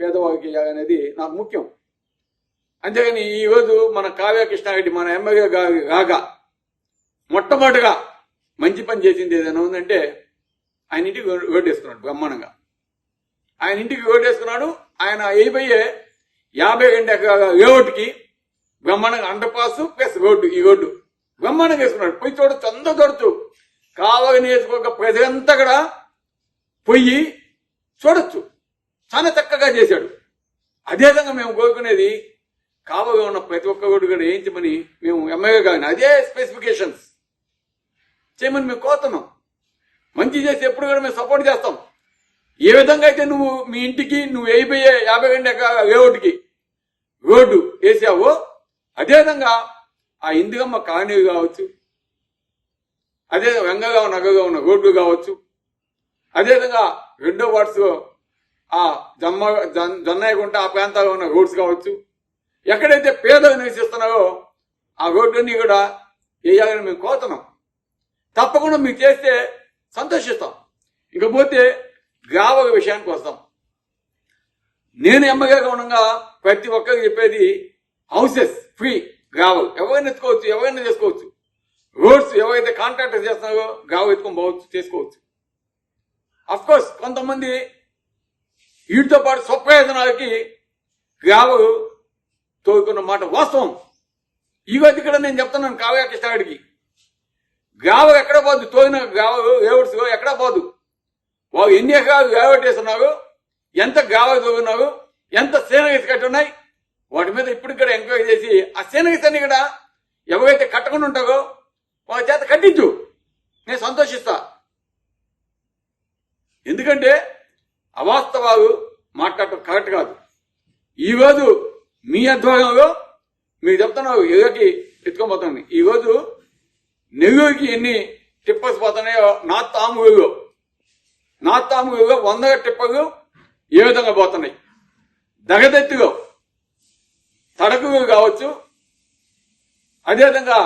పేదవాడికి అనేది నాకు ముఖ్యం. అంతేగాని ఈరోజు మన కావ్య కృష్ణారెడ్డి మన ఎమ్మెల్యే కాగా మొట్టమొదటిగా మంచి పని చేసింది ఏదైనా ఉందంటే ఆయన ఇంటికి ఓ- ఓటేసుకున్నాడు బ్రహ్మాండంగా. ఆయన ఇంటికి ఓటేసుకున్నాడు ఆయన అయిపోయే యాభై రెండు ఎకరాల లేఅవుట్కి బ్రహ్మాండంగా అండర్ పాస్ ప్లస్ రోడ్డు ఈ రోడ్డు బ్రహ్మాండంగా వేసుకున్నాడు. పోయి చూడొచ్చు అందరూ చూడొచ్చు కావలి నియోజకవర్గ ప్రజలంతా కూడా పోయి చూడొచ్చు. చాలా చక్కగా చేశాడు. అదేవిధంగా మేము కోరుకునేది కావగా ఉన్న ప్రతి ఒక్క రోడ్డు కూడా వేయించమని మేము ఎమ్మెల్యే కానీ అదే స్పెసిఫికేషన్స్ చేయమని మేము కోరుతున్నాం. మంచి చేసి ఎప్పుడు కూడా మేము సపోర్ట్ చేస్తాం. ఏ విధంగా అయితే నువ్వు మీ ఇంటికి నువ్వు వేయిపోయే యాభై గంట ఎకరాల రోడ్డు వేసావో అదేవిధంగా ఆ ఇందిగమ్మ కాలనీ కావచ్చు అదే వెంగగా ఉన్న నగగా ఉన్న రోడ్డు కావచ్చు అదేవిధంగా రెండో వార్డ్స్ ఆ జమ్మ జన్- జొన్నయ్యకుంట ఆ ప్రాంతాల్లో ఉన్న రోడ్స్ కావచ్చు. ఎక్కడైతే పేదలు నివసిస్తున్నారో ఆ రోడ్లన్నీ కూడా వేయాలని మేము కోరుతున్నాం. తప్పకుండా మీరు చేస్తే సంతోషిస్తాం. ఇకపోతే గ్రావక విషయానికి వస్తాం. నేను ఎమ్మెల్యేగా ఉండగా ప్రతి ఒక్కరికి చెప్పేది హౌసెస్ ఫ్రీ గ్రావల్. ఎవరైనా ఎత్తుకోవచ్చు ఎవరైనా చేసుకోవచ్చు. రోడ్స్ ఎవరైతే కాంట్రాక్టర్ చేస్తున్నారో గ్రావ ఎత్తుకొని పోవచ్చు చేసుకోవచ్చు. అఫ్కోర్స్ కొంతమంది వీటితో పాటు స్వప్రయోజనాలకి గావు తోడుకున్న మాట వాస్తవం. ఈ ఇక్కడ నేను చెప్తున్నాను కావ్య కృష్ణాడికి గ్రావ ఎక్కడ పోదు? తోగిన గ్రావ ఏవర్స్ ఎక్కడ పోదు? వావు ఎన్ని ఎకరాలు వేవటేస్తున్నావు ఎంత గావ తోగున్నావు ఎంత సేనగీత కట్టి ఉన్నాయి? వాటి మీద ఇప్పుడు కూడా ఎంక్వైరీ చేసి ఆ సేనగీత కూడా ఎవరైతే కట్టకుండా ఉంటారో వాళ్ళ చేత కట్టించు. నేను సంతోషిస్తా. ఎందుకంటే అవాస్తవాలు మాట్లాడటం కరెక్ట్ కాదు. ఈరోజు మీ అధ్వర్యంలో మీరు చెప్తున్నారు ఎగకి ఎత్తుకోబోతుంది ఈరోజు నెల్లూరుకి ఎన్ని టిప్పర్స్ పోతున్నాయో నా తాములో నా తాములో వందల టిప్పర్లు ఏ విధంగా పోతున్నాయి? దగదెత్తులో తడకులు కావచ్చు అదేవిధంగా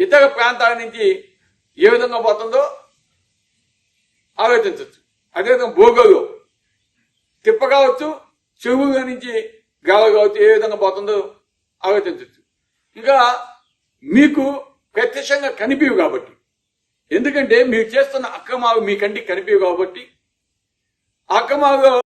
ఇతర ప్రాంతాల నుంచి ఏ విధంగా పోతుందో ఆలోచించవచ్చు. అదేవిధంగా భూగోళం. తిప్ప కావచ్చు చెవు నుంచి గాలి కావచ్చు ఏ విధంగా పోతుందో ఆలోచించవచ్చు. ఇంకా మీకు ప్రత్యక్షంగా కనిపించవు కాబట్టి. ఎందుకంటే మీరు చేస్తున్న అక్రమాలు మీ కంటికి కనిపించవు కాబట్టి. ఆ అక్రమాలు